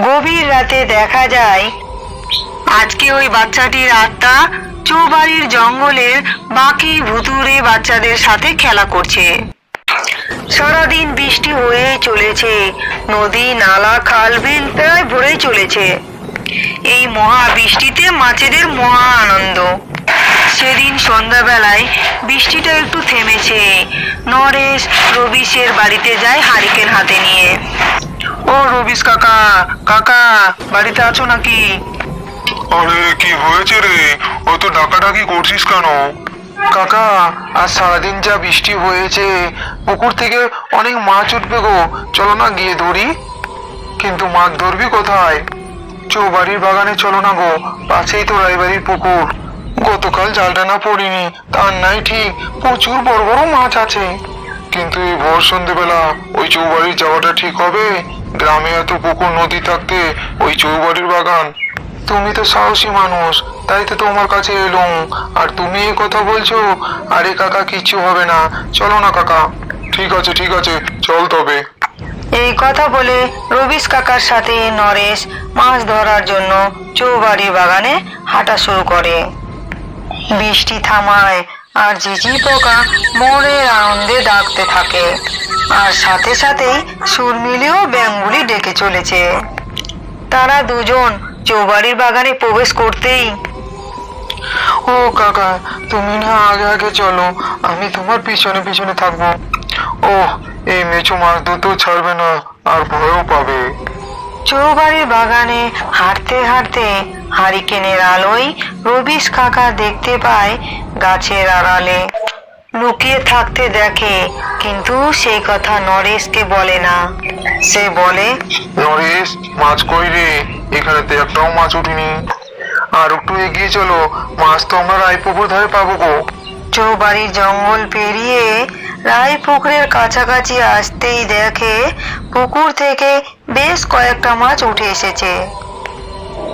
গভীর রাতে দেখা যায়, আজকে ওই বাচ্চাটির আত্মা চৌবাড়ির জঙ্গলের বাকি ভুতুরে বাচ্চাদের সাথে খেলা করছে। সারাদিন বৃষ্টি হয়ে চলেছে, নদী, নালা, খাল, বিল প্রায় ভরেই চলেছে। এই মহা বৃষ্টিতে মাছেদের মহা আনন্দ। সেদিন সন্ধ্যাবেলায় বৃষ্টিটা একটু থেমেছে, নরেশ রবিশের বাড়িতে যায় হারিকেন হাতে নিয়ে। ও রবিশ কাকা কাকা বাড়িতে আছো নাকি? আরে কি হয়েছে রে? অত ডাকাডাকি করছিস কেন? কাকা আজ সারাদিন যা বৃষ্টি হয়েছে পুকুর থেকে অনেক মাছ উঠবে গো। চলো না গিয়ে ধরি। কিন্তু মাছ ধরবি কোথায়? চৌবাড়ির বাগানে চলো না গো পাশেই তো রায়বাড়ির পুকুর। গতকাল জালটা না পড়িনি তার নাই ঠিক প্রচুর বড় বড় মাছ আছে। কিন্তু এই ভোর সন্ধেবেলা ওই চৌবাড়ির যাওয়াটা ঠিক হবে? গ্রামে এত পুকুর, নদী থাকতে ওই চৌবাড়ির বাগান। তুমি তো সাহসী মানুষ, তাই তো তোমার কাছে এলুম। আর তুমি এই কথা বলছো, আরে কাকা, কিচ্ছু হবে না। চলো না কাকা। ঠিক আছে ঠিক আছে, চল তবে। এই কথা বলে রবিশ কাকার সাথে নরেশ মাছ ধরার জন্য চৌবাড়ি বাগানে হাঁটা শুরু করে। বৃষ্টি থামায় আর ঝিঝি পোকা মনের আনন্দে ডাকতে থাকে। আর সাথে সাথেই সুর মিলিয়েও ব্যাঙগুলি ডেকে চলেছে। তারা দুজন চৌবাড়ির বাগানে প্রবেশ করতেই, ও কাকা, তুমি না আগে আগে চলো, আমি তোমার পিছনে পিছনে থাকব। ও এই মেচু মাছ দুটো ছাড়বে না, আর ভয়ও পাবে। চৌবাড়ির বাগানে হাঁটতে হাঁটতে হারিকেনের আলোয় রবিশ কাকা দেখতে পায় গাছের আড়ালে। লুকিয়ে থাকতে দেখে কিন্তু সেই কথা নরেশকে বলে না। সে বলে নরেশ মাছ কই রে? এখানে তো একটাও মাছ উঠিনি। আর একটু এগিয়ে চলো মাছ তো আমরা রায়পুকুর ধারে পাবো গো। চৌবাড়ির জঙ্গল পেরিয়ে রায় পুকুরের কাছাকাছি আসতেই দেখে পুকুর থেকে বেশ কয়েকটা মাছ উঠে এসেছে।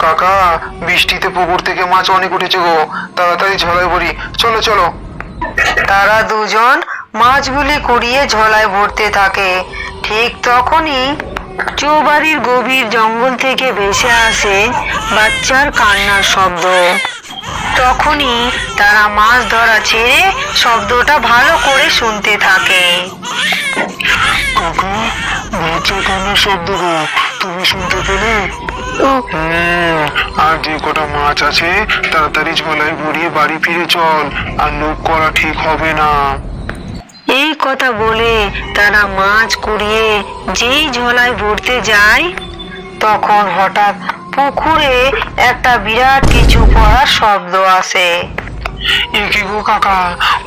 কাকা বৃষ্টিতে পুকুর থেকে মাছ অনেক উঠেছে গো। তাড়াতাড়ি ঝলায় ভরি। চলো চলো। তারা দুজন মাছগুলি কুড়িয়ে ঝোলায় ভরতে থাকে। ঠিক তখনই চৌবাড়ির গভীর জঙ্গল থেকে ভেসে আসে বাচ্চার কান্নার শব্দ। তখনই তারা মাছ ধরা ছেড়ে শব্দটা ভালো করে শুনতে থাকে। কাকা শব্দ গো তুমি শুনতে পেলে? হুম, আর যে কটা মাছ আছে তাড়াতাড়ি ঝোলায় ভরিয়ে বাড়ি ফিরে চল আর লোক করা ঠিক হবে না। এই কথা বলে তারা মাছ কুড়িয়ে যেই ঝোলায় ভরতে যায় তখন হঠাৎ পুকুরে একটা বিরাট কিছু পড়ার শব্দ আসে একে গো কাকা?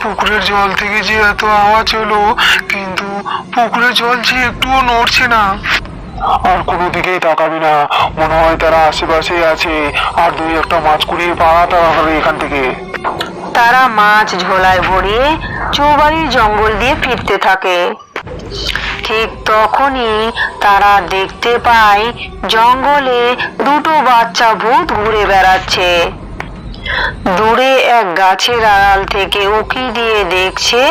পুকুরের জল থেকে যে এত আওয়াজ হলো কিন্তু পুকুরের জল যে একটুও নড়ছে না। আর কোনো দিকেই তাকাবি না। মনে হয় তারা আশেপাশে আছে। আর দুই একটা মাছ কুড়িয়ে পাড়াতে হবে এখান থেকে। তারা মাছ ঝোলায় ভরিয়ে চৌবাড়ির জঙ্গল দিয়ে ফিরতে থাকে। ঠিক তখনই তারা দেখতে পায় জঙ্গলে দুটো বাচ্চা ভূত ঘুরে বেড়াচ্ছে। দূরে এক গাছের আড়াল থেকে উকি দিয়ে দেখছে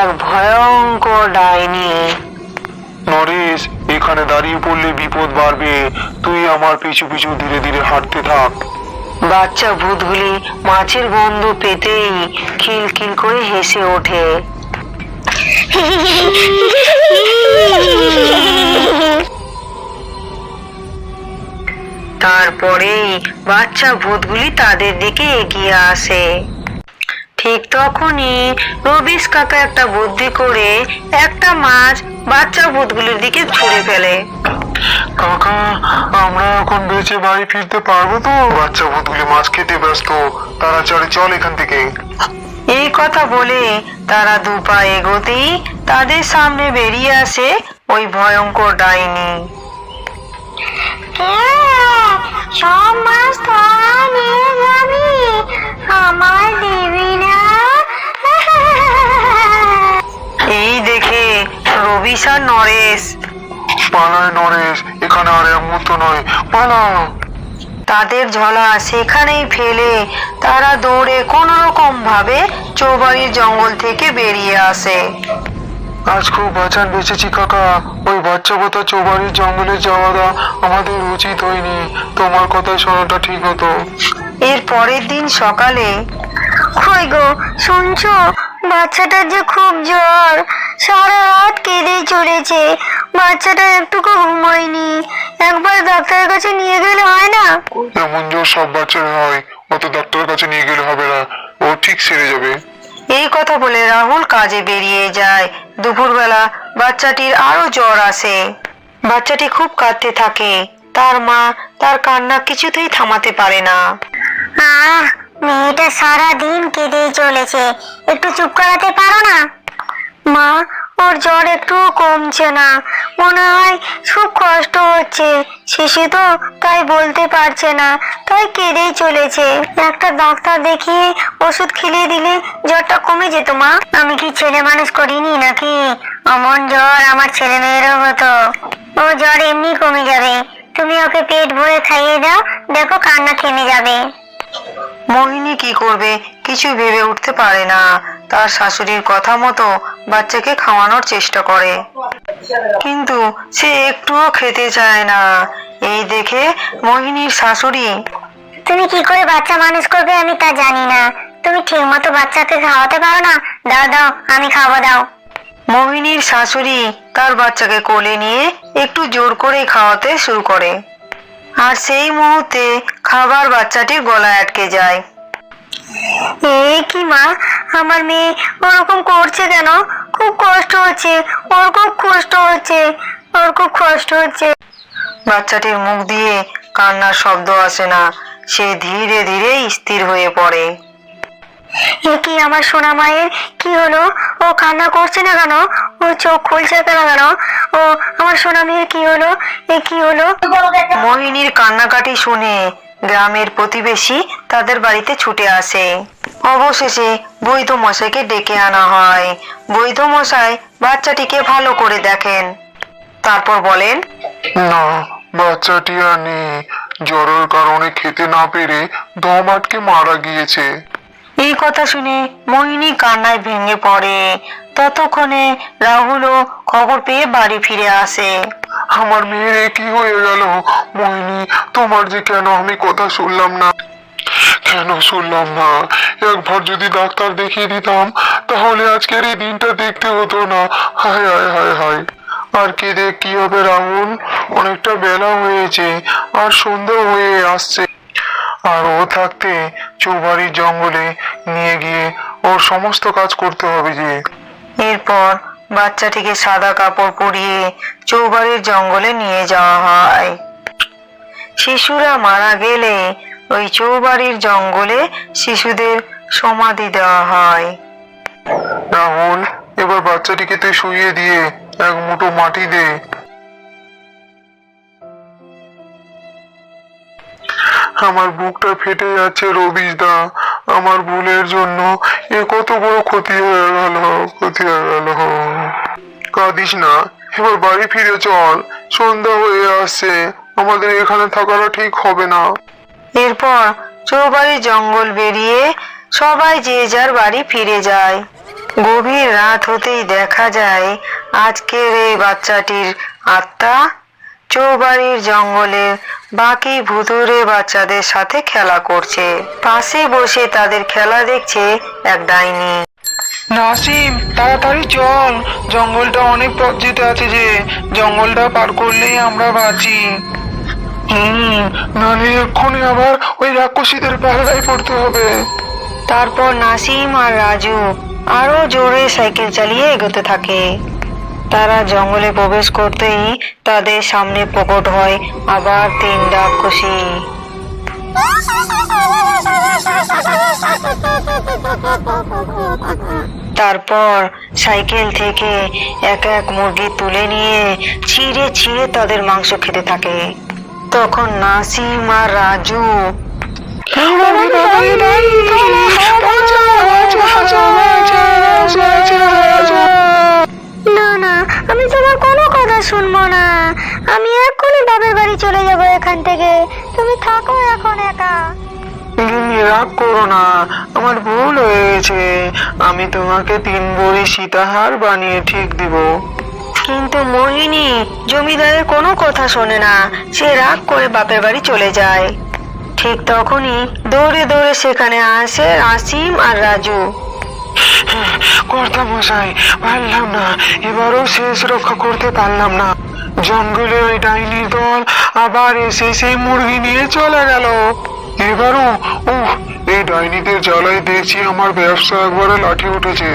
এক ভয়ঙ্কর ডাইনি। নরেশ এখানে দাঁড়িয়ে পড়লে বিপদ বাড়বে। তুই আমার পিছু পিছু ধীরে ধীরে হাঁটতে থাক। বাচ্চা ভূতগুলি মাছের গন্ধ পেতেই খিলখিল করে হেসে ওঠে। তারপরেই বাচ্চা ভূতগুলি তাদের দিকে এগিয়ে আসে। ঠিক তখনই রবিশ কাকা একটা বুদ্ধি করে একটা মাছ বাচ্চা ভূতগুলির দিকে ছুঁড়ে ফেলে। কাকা, আমরা এখন বেঁচে বাড়ি ফিরতে পারব তো? বাচ্চা ভূতগুলি মাছ খেতে ব্যস্ত, তাড়াতাড়ি চল এখান থেকে। এই কথা বলে তারা দু পা এগোতেই তাদের সামনে বেরিয়ে আসে ওই ভয়ঙ্কর ডাইনি। সব মাছ ধরা নিয়ে যাবি আমার দিবি না। এই দেখে রবিশ নরেশ। পালায় নরেশ এখানে আর এক মুহূর্ত নয় পালা তাদের ঝলা সেখানেই ফেলে। তারা দৌড়ে কোনো রকম ভাবে চৌবাড়ির জঙ্গল থেকে বেরিয়ে আসে। আজ খুব বাঁচান বেঁচেছি কাকা। ওই বাচ্চা কথা চৌবাড়ির জঙ্গলে যাওয়াটা আমাদের উচিত হয়নি। তোমার কথাই শোনাটা ঠিক হতো। এর পরের দিন সকালে কই গো শুনছো? বাচ্চাটার যে খুব জ্বর। সারা কেঁদে চলেছে। বাচ্চাটা একটুকু ঘুমায়নি। একবার ডাক্তারের কাছে নিয়ে গেলে হয় না? এমন জ্বর সব বাচ্চারা হয় অত ডাক্তারের কাছে নিয়ে গেলে হবে না। ও ঠিক সেরে যাবে। এই কথা বলে রাহুল কাজে বেরিয়ে যায়। দুপুরবেলা বাচ্চাটির আরও জ্বর আসে। বাচ্চাটি খুব কাঁদতে থাকে। তার মা তার কান্না কিছুতেই থামাতে পারে না। আহ মেয়েটা সারা দিন কেঁদেই চলেছে। একটু চুপ করাতে পারো না? মা ওর জ্বর একটু কমছে না। মনে হয় খুব কষ্ট হচ্ছে। শিশু তো তাই বলতে পারছে না। তাই কেঁদেই চলেছে। একটা ডাক্তার দেখিয়ে ওষুধ খেলিয়ে দিলে জ্বরটা কমে যেত, মা। আমি কি ছেলে মানুষ করিনি নাকি? অমন জ্বর আমার ছেলে মেয়েরও হতো। ও জ্বর এমনি কমে যাবে। তুমি ওকে পেট ভরে খাইয়ে দাও। দেখো কান্না থেমে যাবে। মোহিনী কি করবে কিছু ভেবে উঠতে পারে না। তার শাশুড়ির কথা মতো বাচ্চাকে খাওয়ানোর চেষ্টা করে। কিন্তু সে একটুও খেতে চায় না। এই দেখে মোহিনীর শাশুড়ি তুমি কি করে বাচ্চা মানুষ করবে আমি তা জানি না। তুমি ঠিক মতো বাচ্চাকে খাওয়াতে পারো না? দাও দাও আমি খাওয়া দাও। মোহিনীর শাশুড়ি তার বাচ্চাকে কোলে নিয়ে একটু জোর করে খাওয়াতে শুরু করে। আর সেই মুহূর্তে খাবার বাচ্চাটির গলায় আটকে যায়। এই কি মা, আমার মেয়ে ওরকম করছে কেন? খুব কষ্ট হচ্ছে, ওর খুব কষ্ট হচ্ছে, ওর খুব কষ্ট হচ্ছে। বাচ্চাটির মুখ দিয়ে কান্নার শব্দ আসে না, সে ধীরে ধীরে স্থির হয়ে পড়ে। এ কি আমার সোনা মায়ের? কি হলো? ও কান্না করছে না কেন? ও চোখ খুলছে কেন কেন? ও আমার সোনা মেয়ের কি হলো? এ কি হলো? মোহিনীর কান্নাকাটি শুনে গ্রামের প্রতিবেশী তাদের বাড়িতে ছুটে আসে। অবশেষে বৈধ মশাইকে ডেকে আনা হয়। বৈধ মশাই বাচ্চাটিকে ভালো করে দেখেন। তারপর বলেন না বাচ্চাটি আর নেই। জ্বরের কারণে খেতে না পেরে দম আটকে মারা গিয়েছে। এই কথা শুনে মোহিনী কান্নায় ভেঙে পড়ে। ততক্ষণে রাহুলও খবর পেয়ে বাড়ি ফিরে আসে। আমার মেয়ের কি হয়ে গেল? মোহিনী, তোমার যে কেন আমি কথা শুনলাম না? কেন শুনলাম না? একবার যদি ডাক্তার দেখিয়ে দিতাম, তাহলে আজকের এই দিনটা দেখতে হতো না। হায় হায় হায় হায়। আর কেঁদে কি হবে রাহুল? অনেকটা বেলা হয়েছে, আর সন্ধ্যা হয়ে আসছে। আর ও থাকতে চৌবাড়ির জঙ্গলে নিয়ে গিয়ে ওর সমস্ত কাজ করতে হবে যে। এরপর বাচ্চাটিকে সাদা কাপড় পরিয়ে চৌবাড়ির জঙ্গলে নিয়ে যাওয়া হয়। শিশুরা মারা গেলে ওই চৌবাড়ির জঙ্গলে শিশুদের সমাধি দেওয়া হয়। রাহুল এবার বাচ্চাটিকে তুই শুইয়ে দিয়ে এক মুঠো মাটি দে। আমার বুকটা ফেটে যাচ্ছে, রবিশ দা। আমার ভুলের জন্য এ কত বড় ক্ষতি হয়ে গেল, ক্ষতি হয়ে গেল। কাঁদিস না, এবার বাড়ি ফিরে চল। সন্ধ্যা হয়ে আসছে, আমাদের এখানে থাকাটা ঠিক হবে না। এরপর চৌবাড়ি জঙ্গল বেরিয়ে সবাই যে যার বাড়ি ফিরে যায়। গভীর রাত হতেই দেখা যায়, আজকের এই বাচ্চাটির আত্মা চৌবাড়ির জঙ্গলের বাকি ভুতুরে বাচ্চাদের সাথে খেলা করছে। পাশে বসে তাদের খেলা দেখছে এক ডাইনি। নাসিম তাড়াতাড়ি চল। জঙ্গলটা অনেক পথ যেতে আছে যে জঙ্গলটা পার করলেই আমরা বাঁচি। হুম নালে এক্ষুনি আবার ওই রাক্ষসীদের পাহাড়ায় পড়তে হবে। তারপর নাসিম আর রাজু আরও জোরে সাইকেল চালিয়ে এগোতে থাকে। তারা জঙ্গলে প্রবেশ করতেই তাদের সামনে প্রকট হয় আবার তিন রাক্ষসী তারপর সাইকেল থেকে এক এক মুরগি তুলে নিয়ে ছিঁড়ে ছিঁড়ে তাদের মাংস খেতে থাকে তখন নাসিম আর রাজু আমি তোমার কোনো কথা শুনব না। আমি এক্ষুনি বাবার বাড়ি চলে যাব এখান থেকে। তুমি থাকো এখন একা। গিন্নি রাগ করো না আমার ভুল হয়ে গেছে আমি তোমাকে তিন বড়ি সীতাহার বানিয়ে ঠিক দিব। কিন্তু মোহিনী জমিদারের কোনো কথা শোনে না। সে রাগ করে বাপের বাড়ি চলে যায়। ঠিক তখনই দৌড়ে দৌড়ে সেখানে আসে আসিম আর রাজু। কর্তা মশাই, পারলাম না। এবারও শেষ রক্ষা করতে পারলাম না। জঙ্গলে ওই ডাইনির দল আবার এসে সেই মুরগি নিয়ে চলে গেল। এবারও এই ডাইনিদের দেখছি আমার ব্যবসা একবারে লাঠি উঠেছে।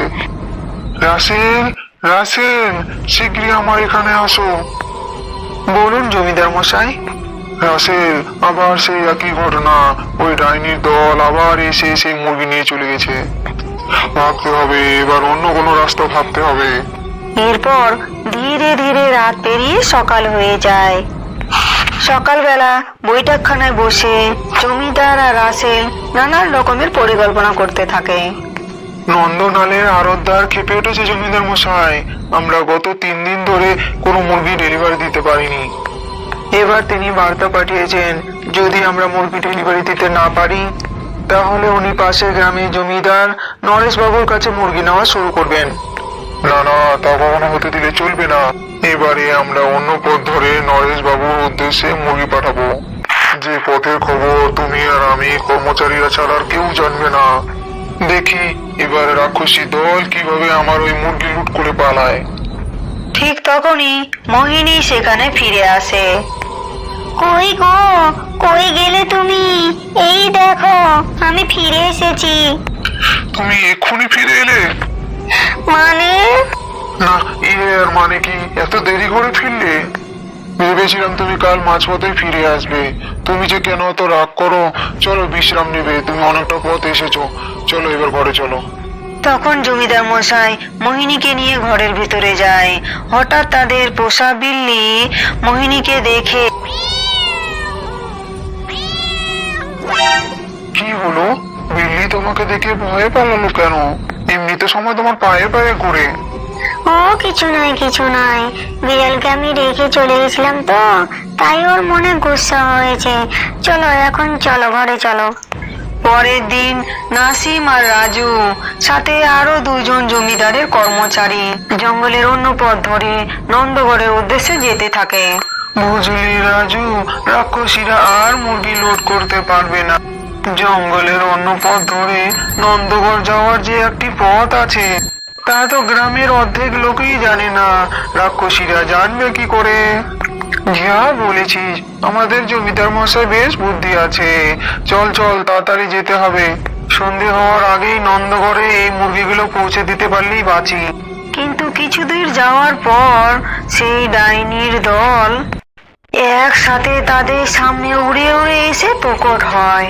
রাসেল রাসেল শীঘ্রই আমার এখানে আসো। বলুন জমিদার মশাই। রাসেল, আবার সেই একই ঘটনা। ওই ডাইনির দল আবার এসে সেই মুরগি নিয়ে চলে গেছে। ভাবতে হবে এবার অন্য কোনো রাস্তা ভাবতে হবে। এরপর ধীরে ধীরে রাত পেরিয়ে সকাল হয়ে যায়। সকালবেলা বৈঠকখানায় বসে জমিদার আর রাসেল নানান রকমের পরিকল্পনা করতে থাকে। নন্দনালের আরতদার খেপে উঠেছে জমিদার মশাই। আমরা গত তিন দিন ধরে কোনো মুরগি ডেলিভারি দিতে পারিনি। এবার তিনি বার্তা পাঠিয়েছেন যদি আমরা মুরগি ডেলিভারি দিতে না পারি তাহলে উনি পাশের গ্রামে জমিদার নরেশ বাবুর কাছে মুরগি নেওয়া শুরু করবেন। না না তা কখনো হতে দিলে চলবে না। এবারে আমরা অন্য পথ ধরে নরেশ বাবুর উদ্দেশ্যে মুরগি পাঠাবো। যে পথের খবর তুমি আর আমি কর্মচারীরা ছাড়া আর কেউ জানবে না। দেখি এবার রাক্ষসী দল কীভাবে আমার ওই মুরগি লুট করে পালায়। ঠিক তখনই মোহিনী সেখানে ফিরে আসে। কই গো? কই গেলে তুমি? এই দেখো আমি ফিরে এসেছি। তুমি এক্ষুনি ফিরে এলে? মানে? না ইয়ে আর মানে কি? এত দেরি করে ফিরলে? ভেবেছিলাম তুমি কাল মাঝপথে ফিরে আসবে। তুমি যে কেন অত রাগ করো? চলো বিশ্রাম নেবে। তুমি অনেকটা পথ এসেছ। চলো এবার ঘরে চলো। তখন জমিদার মশাই মোহিনীকে নিয়ে ঘরের ভিতরে যায়। হঠাৎ তাদের পোষা বিল্লি মোহিনীকে দেখে কি হলো? তোমাকে দেখে ভয়ে পালালো কেন? এমনিতে সময় তোমার পায়ে পায়ে ঘুরে। ও কিছু নয় কিছু নয়। বিড়ালকে আমি রেখে চলে গেছিলাম তো তাই ওর মনে গুসা হয়েছে। চলো এখন চলো ঘরে চলো। পরের দিন নাসিম আর রাজু সাথে আরও দুজন জমিদারের কর্মচারী জঙ্গলের অন্য পথ ধরে নন্দগড়ের উদ্দেশ্যে যেতে থাকে। বুঝলি রাজু রাক্ষসীরা আর মুরগি লোড করতে পারবে না। জঙ্গলের অন্য পথ ধরে নন্দগড় যাওয়ার যে একটি পথ আছে, তা তো গ্রামের অর্ধেক লোকই জানে না। রাক্ষসীরা জানবে কি করে? যা বলেছিস, আমাদের জমিদার মশাই বেশ বুদ্ধি আছে। চল চল, তাড়াতাড়ি যেতে হবে। সন্ধে হওয়ার আগেই নন্দগড়ে এই মুরগিগুলো পৌঁছে দিতে পারলেই বাঁচি। কিন্তু কিছু দূর যাওয়ার পর সেই ডাইনির দল একসাথে তাদের সামনে উড়ে উড়ে এসে প্রকট হয়।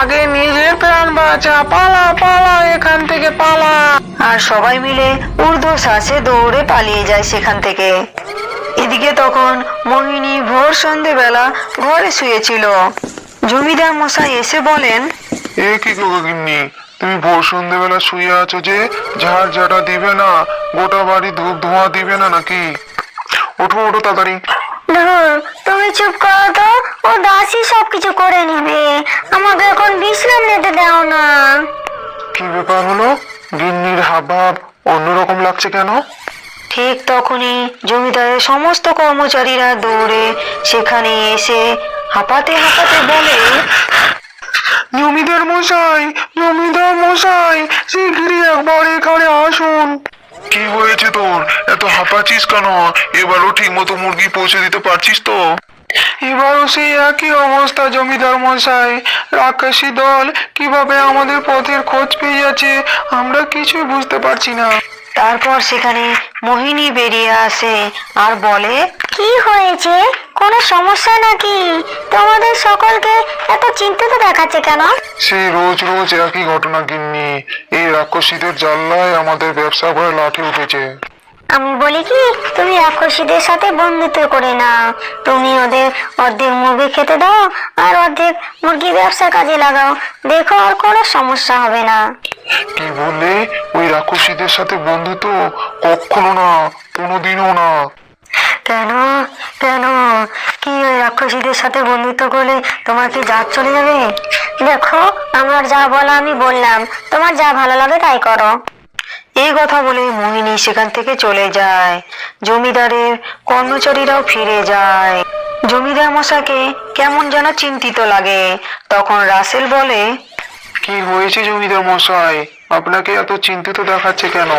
আগে নিজের প্রাণ বাঁচা, পালা পালা, এখান থেকে পালা। আর সবাই মিলে ঊর্ধ্ব শ্বাসে দৌড়ে পালিয়ে যায় সেখান থেকে। এদিকে তখন মোহিনী ভোর সন্ধেবেলা ঘরে শুয়েছিল। জমিদার মশাই এসে বলেন, এ কি গিন্নি, তুমি ভোর সন্ধ্যেবেলা শুয়ে আছো যে? ঝাড় ঝাঁটা দিবে না, গোটা বাড়ি ধূপ ধোঁয়া দিবে না নাকি? ওঠো ওঠো তাড়াতাড়ি। ধুর তুমি চুপ করো তো ও দাসী সবকিছু করে নিবে। আমাকে এখন বিশ্রাম নিতে দাও না। কি ব্যাপার হলো? গিন্নির হাবভাব অন্যরকম লাগছে কেন? ঠিক তখনই জমিদারের সমস্ত কর্মচারীরা দৌড়ে সেখানে এসে হাঁপাতে হাঁপাতে বলে জমিদার মশাই জমিদার মশাই শিগগিরই একবার এখানে আসুন। কি হয়েছে তোর? এত হাঁপাচ্ছিস কেন? এবারও ঠিক মতো মুরগি পৌঁছে দিতে পারছিস তো? এবারও সেই একই অবস্থা, জমিদার মশাই। রাক্ষসী দল কীভাবে আমাদের পথের খোঁজ পেয়ে যাচ্ছে, আমরা কিছুই বুঝতে পারছি না। তারপর সেখানে মোহিনী বেরিয়ে আসে আর বলে কি হয়েছে? কোনো সমস্যা নাকি? তোমাদের সকলকে এত চিন্তিত দেখাচ্ছে কেন? সে রোজ রোজ একই ঘটনা গিন্নি। এই রাক্ষসীদের জাল্লায় আমাদের ব্যবসা করে লাঠি উঠেছে। আমি বলি কি তুমি রাক্ষসীদের সাথে বন্ধুত্ব করে নাও। তুমি ওদের অর্ধেক মুরগি খেতে দাও আর অর্ধেক মুরগি ব্যবসার কাজে লাগাও। দেখো আর কোনো সমস্যা হবে না। কি বললে? ওই রাক্ষসীদের সাথে বন্ধুত্ব কখনো না কোনোদিনও না। কেন? কেন? কি ওই রাক্ষসীদের সাথে বন্ধুত্ব করলে তোমার কি জাত চলে যাবে? দেখো আমার যা বলা আমি বললাম। তোমার যা ভালো লাগে তাই করো। এই কথা বলে মোহিনী সেখান থেকে চলে যায়। জমিদারের কর্মচারীরাও ফিরে যায়। জমিদার মশাকে কেমন যেন চিন্তিত লাগে। তখন রাসেল বলে, কি হয়েছে জমিদার মশাই? আপনাকে এত চিন্তিত দেখাচ্ছে কেন?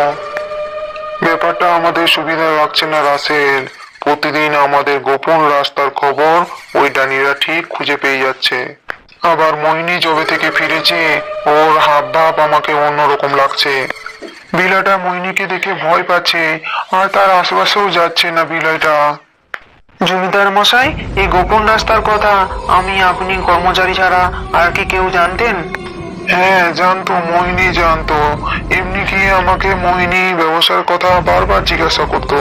ব্যাপারটা আমাদের সুবিধা লাগছে না, রাসেল। প্রতিদিন আমাদের গোপন রাস্তার খবর ওই ডানিরা ঠিক খুঁজে পেয়ে যাচ্ছে। আবার মোহিনী জবে থেকে ফিরেছে, ওর হাব ভাব আমাকে অন্যরকম লাগছে। বিলাটা মোহিনীকে দেখে ভয় পাচ্ছে, আর তার আশেপাশেও যাচ্ছে না বিলাইটা। জমিদার মশাই, এই গোপন রাস্তার কথা আমি আপনি কর্মচারী ছাড়া আর কি কেউ জানতেন? হ্যাঁ জানতো মোহিনী জানতো। এমনি কি আমাকে মোহিনী ব্যবসার কথা বারবার জিজ্ঞাসা করতো।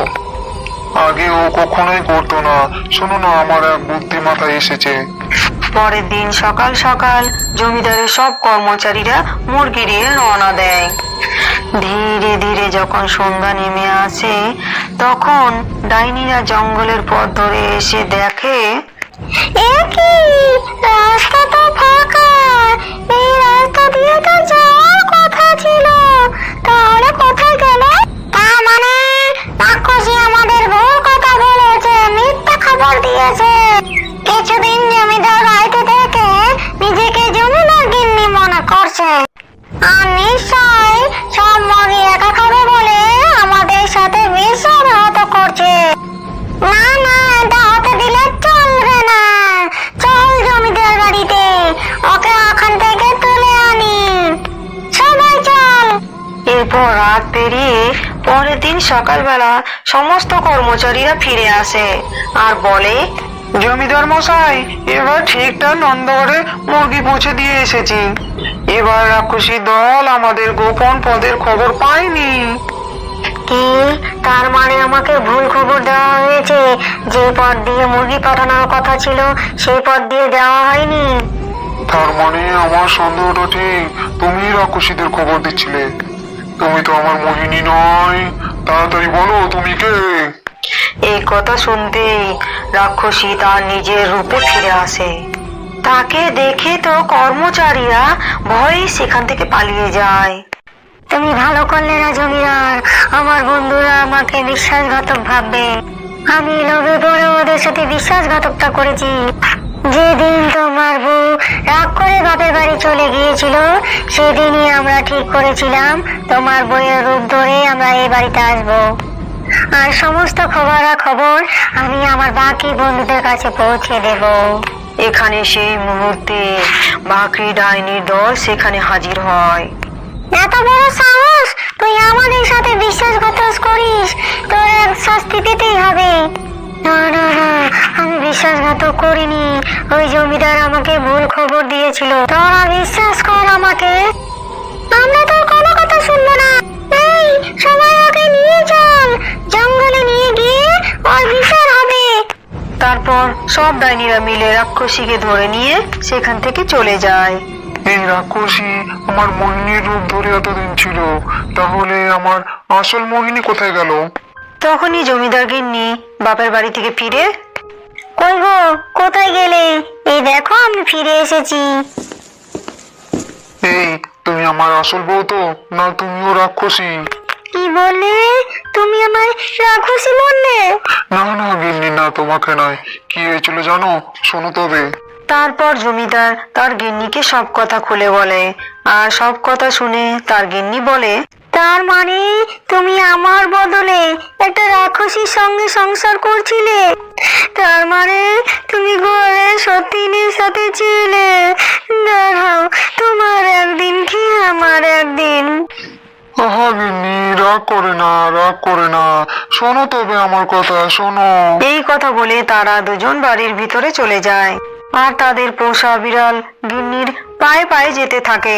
আগে ও কখনোই করতো না। শোনো না, আমার এক বুদ্ধি মাথায় এসেছে। পরের দিন সকাল সকাল জমিদারের সব কর্মচারীরা মুরগি নিয়ে রওনা দেয়। ধীরে ধীরে যখন সন্ধ্যা নেমে আসে, তখন ডাইনিরা জঙ্গলের পথ ধরে এসে দেখে রাস্তা তো ফাঁকা। এই রাস্তা দিয়ে তো যাওয়ার কথা ছিল। তাহলে কোথায় গেল? তার মানে আমাদের ভুল কথা বলেছে, মিথ্যা খবর দিয়েছে। কিছুদিন জমিদার বিশ্বাসঘাত না না এটা হতে দিলে চলবে না। চল জমিদার বাড়িতে ওকে ওখান থেকে তুলে আনি। সবাই চল। এরপর রাত পেরিয়ে পরের দিন সকালবেলা সমস্ত কর্মচারীরা ফিরে আসে আর বলে জমিদার মশাই এবার ঠিকঠাক নন্দঘরে মুরগি পৌঁছে দিয়ে এসেছি। এবার রাক্ষসী দল আমাদের গোপন পদের খবর পায়নি। কি? তার মানে আমাকে ভুল খবর দেওয়া হয়েছে। যে পথ দিয়ে মুরগি পাঠানোর কথা ছিল সেই পথ দিয়ে দেওয়া হয়নি। তার মানে আমার সন্দেহটা ঠিক। তুমি রাক্ষসীদের খবর দিচ্ছিলে। তুমি তো আমার মোহিনী নয়। তাড়াতাড়ি বলো তুমি কে? এই কথা শুনতেই রাক্ষসী তার নিজের রূপে ফিরে আসে। তাকে দেখে তো কর্মচারীরা ভয়ে সেখান থেকে পালিয়ে যায়। তুমি ভালো করলে না, জমিদার। আমার বন্ধুরা আমাকে বিশ্বাসঘাতক ভাববে। আমি লোভে পড়ে ওদের সাথে বিশ্বাসঘাতকটা করেছি। যেদিন তোমার বউ রাগ করে বাপের বাড়ি চলে গিয়েছিল, সেদিনই আমরা ঠিক করেছিলাম, তোমার বইয়ের রূপ ধরে আমরা এই বাড়িতে আসব। আর সমস্ত খবরা খবর আমি আমার বাকি বন্ধুদের কাছে পৌঁছে দেব। এখানে সেই মুহূর্তে বাকি ডাইনির দল সেখানে হাজির হয়। এত বড় সাহস? তুই আমাদের সাথে করিস, তোর এক শাস্তি পেতেই হবে। না না না, আমি করিনি। ওই জমিদার আমাকে ভুল খবর দিয়েছিল। তোরা বিশ্বাস কর আমাকে। আমরা তোর কোনো কথা শুনব না। এই, সবাই ওকে নিয়ে চল। জঙ্গলে নিয়ে গিয়ে ওর বিচার হবে। তারপর সব ডাইনিরা মিলে রাক্ষসীকে ধরে নিয়ে সেখান থেকে চলে যায়। এই রাক্ষসী আমার মোহিনীর রূপ ধরে এতদিন ছিল। তাহলে আমার আসল মোহিনী কোথায় গেল? তখনই জমিদার গিন্নি বাপের বাড়ি থেকে ফিরে। কই গো কোথায় গেলে? এই দেখো আমি ফিরে এসেছি। এই তুমি আমার আসল বউ তো না তুমিও রাক্ষসী? কি বললে তুমি আমায় রাক্ষসী বললে? না না গিন্নি না তোমাকে নয়। কি হয়েছিল জানো? শোনো তবে। তারপর জমিদার তার গিন্নিকে সব কথা খুলে বলে। আর সব কথা শুনে তার গিন্নি বলে তার মানে তুমি আমার বদলে একটা রাক্ষসীর সঙ্গে সংসার করছিলে? তার মানে তুমি ঘরে সতীনের সাথে ছিলে? দাঁড়াও তোমার একদিন কি আমার একদিন? আহা গিন্নি রাগ করে না রাগ করে না। শোনো তবে আমার কথা শোনো। এই কথা বলে তারা দুজন বাড়ির ভিতরে চলে যায়। আর তাদের পোষা বিড়াল গিন্নির পায়ে পায়ে যেতে থাকে।